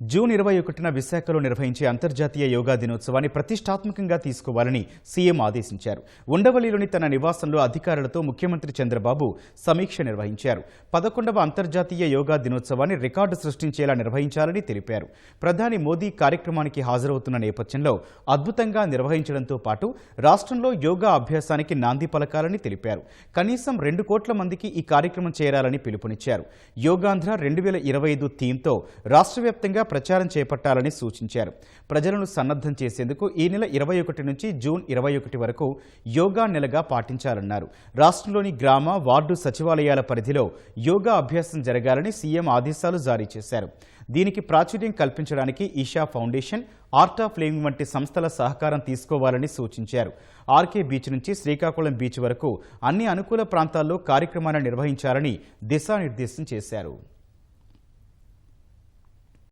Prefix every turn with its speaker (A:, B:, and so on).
A: June ఇరవై ఒకటిన విశాఖలో నిర్వహించే అంతర్జాతీయ యోగా దినోత్సవాన్ని ప్రతిష్టాత్మకంగా తీసుకోవాలని సీఎం ఆదేశించారు. ఉండవల్లిలోని తన నివాసంలో అధికారులతో ముఖ్యమంత్రి చంద్రబాబు సమీక్ష నిర్వహించారు. పదకొండవ అంతర్జాతీయ యోగా దినోత్సవాన్ని రికార్డు సృష్టించేలా నిర్వహించాలని తెలిపారు. ప్రధాని మోదీ కార్యక్రమానికి హాజరవుతున్న నేపథ్యంలో అద్భుతంగా నిర్వహించడంతో పాటు రాష్ట్రంలో యోగా అభ్యాసానికి నాంది పలకాలని తెలిపారు. కనీసం రెండు కోట్ల మందికి ఈ కార్యక్రమం చేరాలని పిలుపునిచ్చారు. యోగాంధ్ర రెండు వేల ఇరవై ఐదు థీమ్తో రాష్ట్రవ్యాప్తంగా ప్రచారం చేపట్టాలని సూచించారు. ప్రజలను సన్నద్ధం చేసేందుకు ఈ నెల ఇరవై ఒకటి నుంచి జూన్ ఇరవై ఒకటి వరకు యోగా నెలగా పాటించాలన్నారు. రాష్ట్రంలోని గ్రామ వార్డు సచివాలయాల పరిధిలో యోగా అభ్యాసం జరగాలని సీఎం ఆదేశాలు జారీ చేశారు. దీనికి ప్రాచుర్యం కల్పించడానికి Isha foundation art of living వంటి సంస్థల సహకారం తీసుకోవాలని సూచించారు. ఆర్కే బీచ్ నుంచి శ్రీకాకుళం బీచ్ వరకు అన్ని అనుకూల ప్రాంతాల్లో కార్యక్రమాలను నిర్వహించాలని దిశానిర్దేశం చేశారు.